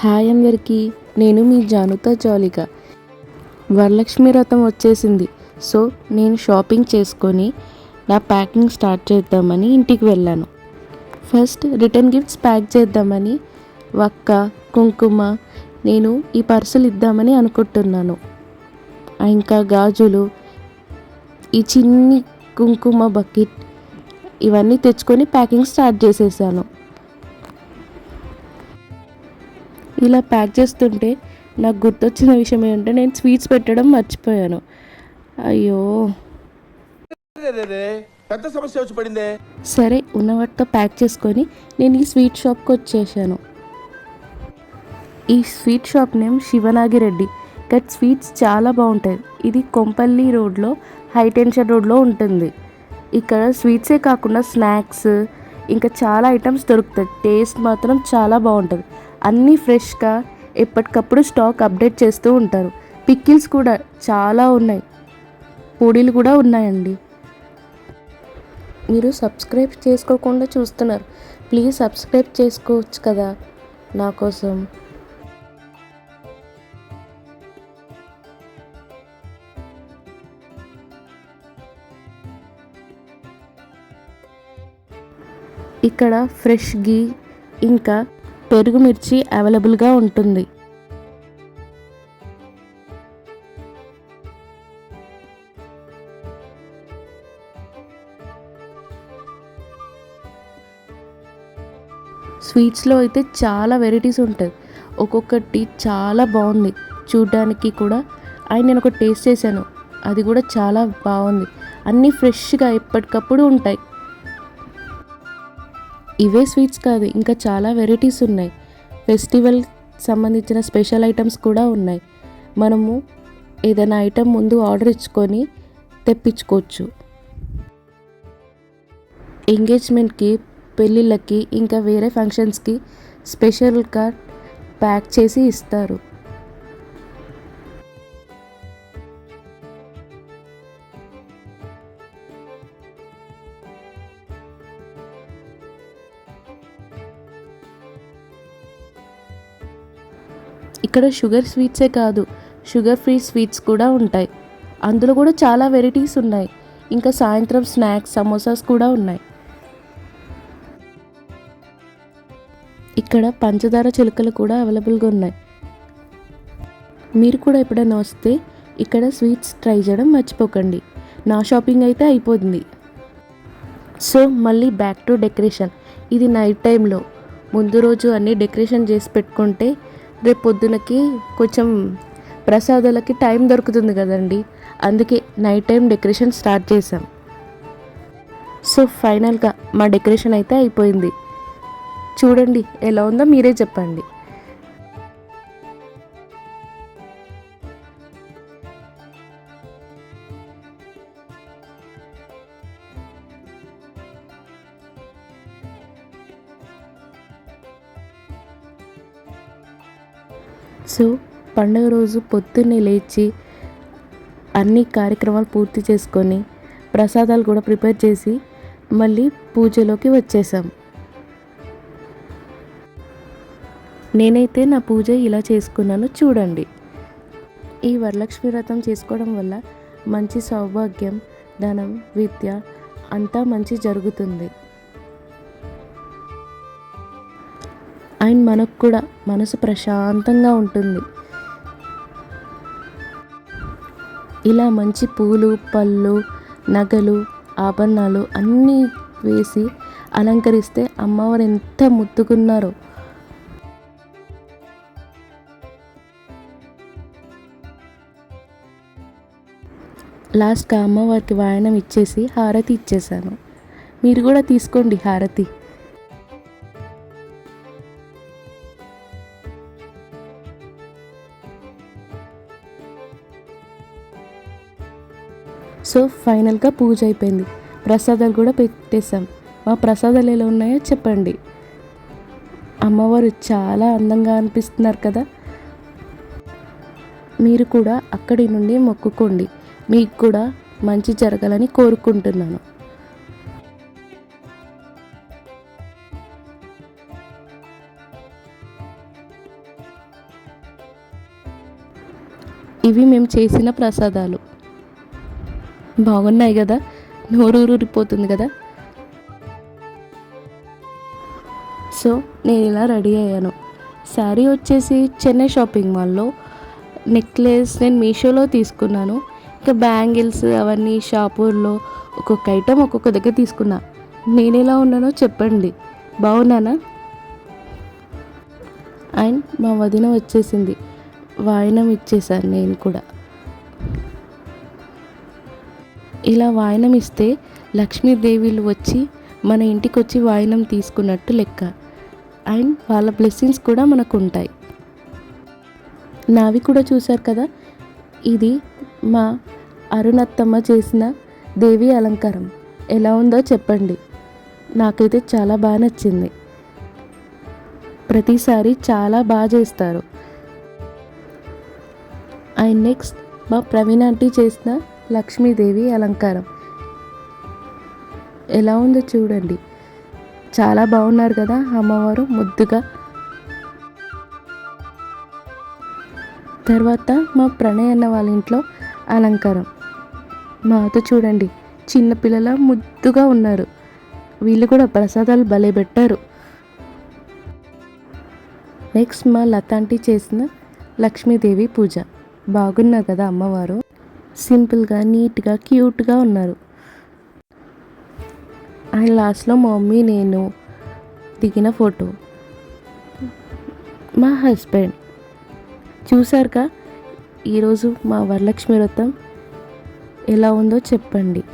Hi అందరికీ నేను మీ జానుత జాలిక. వరలక్ష్మి వ్రతం వచ్చేసింది. సో నేను షాపింగ్ చేసుకొని నా ప్యాకింగ్ స్టార్ట్ చేద్దామని ఇంటికి వెళ్ళాను. ఫస్ట్ రిటర్న్ గిఫ్ట్స్ ప్యాక్ చేద్దామని వక్క కుంకుమ నేను ఈ పర్సులు ఇద్దామని అనుకుంటున్నాను. ఇంకా గాజులు ఈ చిన్ని కుంకుమ బకెట్ ఇవన్నీ తెచ్చుకొని ప్యాకింగ్ స్టార్ట్ చేసేసాను. ఇలా ప్యాక్ చేస్తుంటే నాకు గుర్తొచ్చిన విషయం ఏంటంటే నేను స్వీట్స్ పెట్టడం మర్చిపోయాను. అయ్యో. పెద్ద సమస్య వచ్చి పడిందే. సరే ఉన్న వాటితో ప్యాక్ చేసుకొని నేను ఈ స్వీట్ షాప్కి వచ్చేసాను. ఈ స్వీట్ షాప్ నేమ్ శివనాగిరెడ్డి ఇక్కడ స్వీట్స్ చాలా బాగుంటాయి. ఇది కొంపల్లి రోడ్లో హై టెన్షన్ రోడ్లో ఉంటుంది. ఇక్కడ స్వీట్సే కాకుండా స్నాక్స్ ఇంకా చాలా ఐటమ్స్ దొరుకుతాయి. టేస్ట్ మాత్రం చాలా బాగుంటుంది. అన్నీ ఫ్రెష్గా ఎప్పటికప్పుడు స్టాక్ అప్డేట్ చేస్తూ ఉంటారు. పిక్కిల్స్ కూడా చాలా ఉన్నాయి. పొడిలు కూడా ఉన్నాయండి. మీరు సబ్స్క్రైబ్ చేసుకోకుండా చూస్తున్నారు. ప్లీజ్ సబ్స్క్రైబ్ చేసుకోవచ్చు కదా నా కోసం. ఇక్కడ ఫ్రెష్ గీ ఇంకా పెరుగు మిర్చి అవైలబుల్గా ఉంటుంది. స్వీట్స్లో అయితే చాలా వెరైటీస్ ఉంటాయి. ఒక్కొక్కటి చాలా బాగుంది. చూడ్డానికి కూడా. ఆయన నేను ఒక టేస్ట్ చేశాను. అది కూడా చాలా బాగుంది. అన్నీ ఫ్రెష్గా ఎప్పటికప్పుడు ఉంటాయి. ఇవే స్వీట్స్ కాదు ఇంకా చాలా వెరైటీస్ ఉన్నాయి. ఫెస్టివల్ సంబంధించిన స్పెషల్ ఐటమ్స్ కూడా ఉన్నాయి. మనము ఏదైనా ఐటెం ముందు ఆర్డర్ ఇచ్చుకొని తెప్పించుకోవచ్చు. ఎంగేజ్మెంట్కి పెళ్ళిళ్ళకి ఇంకా వేరే ఫంక్షన్స్కి స్పెషల్గా ప్యాక్ చేసి ఇస్తారు. ఇక్కడ షుగర్ స్వీట్సే కాదు షుగర్ ఫ్రీ స్వీట్స్ కూడా ఉంటాయి. అందులో కూడా చాలా వెరైటీస్ ఉన్నాయి. ఇంకా సాయంత్రం స్నాక్స్ సమోసాస్ కూడా ఉన్నాయి. ఇక్కడ పంచదార చిలుకలు కూడా అవైలబుల్గా ఉన్నాయి. మీరు కూడా ఎప్పుడైనా వస్తే ఇక్కడ స్వీట్స్ ట్రై చేయడం మర్చిపోకండి. నా షాపింగ్ అయితే అయిపోతుంది సో మళ్ళీ బ్యాక్ టు డెకరేషన్. ఇది నైట్ టైంలో. ముందు రోజు అన్నీ డెకరేషన్ చేసి పెట్టుకుంటే రేపు పొద్దునకి కొంచెం ప్రసాదాలకి టైం దొరుకుతుంది కదండి. అందుకే నైట్ టైం డెకరేషన్ స్టార్ట్ చేసాం సో ఫైనల్గా మా డెకరేషన్ అయితే అయిపోయింది. చూడండి ఎలా ఉందో మీరే చెప్పండి. సో పండుగ రోజు పొద్దున్నే లేచి అన్ని కార్యక్రమాలు పూర్తి చేసుకొని ప్రసాదాలు కూడా ప్రిపేర్ చేసి మళ్ళీ పూజలోకి వచ్చేసాం. నేనైతే నా పూజ ఇలా చేసుకున్నాను చూడండి. ఈ వరలక్ష్మి వ్రతం చేసుకోవడం వల్ల మంచి సౌభాగ్యం ధనం విద్య అంతా మంచి జరుగుతుంది. అండ్ మనకు కూడా మనసు ప్రశాంతంగా ఉంటుంది. ఇలా మంచి పూలు పళ్ళు నగలు ఆభరణాలు అన్నీ వేసి అలంకరిస్తే అమ్మవారు ఎంత ముద్దుకున్నారో లాస్ట్గా అమ్మవారికి వాయనం ఇచ్చేసి హారతి ఇచ్చేసాను. మీరు కూడా తీసుకోండి హారతి. సో ఫైనల్గా పూజ అయిపోయింది. ప్రసాదాలు కూడా పెట్టేసాం మా ప్రసాదాలు ఎలా ఉన్నాయో చెప్పండి. అమ్మవారు చాలా అందంగా అనిపిస్తున్నారు కదా. మీరు కూడా అక్కడి నుండి మొక్కుకోండి. మీకు కూడా మంచి జరగాలని కోరుకుంటున్నాను. ఇవి మేము చేసిన ప్రసాదాలు. బాగున్నాయి కదా. నోరూరిపోతుంది కదా. సో నేను ఇలా రెడీ అయ్యాను. శారీ వచ్చేసి చెన్నై షాపింగ్ మాల్లో. నెక్లెస్ నేను మీషోలో తీసుకున్నాను. ఇంకా బ్యాంగిల్స్ అవన్నీ షాపూర్లో ఒక్కొక్క ఐటెం ఒక్కొక్క దగ్గర తీసుకున్నా. నేను ఎలా ఉన్నానో చెప్పండి. బాగున్నానా? అండ్ మా వదిన వచ్చేసింది. వాయినం ఇచ్చేసాను నేను కూడా. ఇలా వాయినం ఇస్తే లక్ష్మీదేవిలు వచ్చి మన ఇంటికి వచ్చి వాయినం తీసుకున్నట్టు లెక్క. అండ్ వాళ్ళ బ్లెస్సింగ్స్ కూడా మనకు ఉంటాయి నావి కూడా చూశారు కదా? ఇది మా అరుణత్తమ్మ చేసిన దేవి అలంకారం. ఎలా ఉందో చెప్పండి. నాకైతే చాలా బాగా నచ్చింది. ప్రతిసారి చాలా బాగా చేస్తారు. అండ్ నెక్స్ట్ మా ప్రవీణ్ ఆంటీ చేసిన లక్ష్మీదేవి అలంకారం. ఎలా ఉందో చూడండి. చాలా బాగున్నారు కదా అమ్మవారు ముద్దుగా. తర్వాత మా ప్రణయ్ అన్న వాళ్ళ ఇంట్లో అలంకారం. మాతో చూడండి. చిన్నపిల్లల ముద్దుగా ఉన్నారు. వీళ్ళు కూడా ప్రసాదాలు భలే పెట్టారు. నెక్స్ట్ మా లతాంటి చేసిన లక్ష్మీదేవి పూజ. బాగున్నారు కదా అమ్మవారు? సింపుల్గా నీట్గా క్యూట్గా ఉన్నారు. అండ్ లాస్ట్లో మా మమ్మీ నేను దిగిన ఫోటో. మా హస్బెండ్. చూసారుగా? ఈరోజు మా వరలక్ష్మి వ్రతం ఎలా ఉందో చెప్పండి.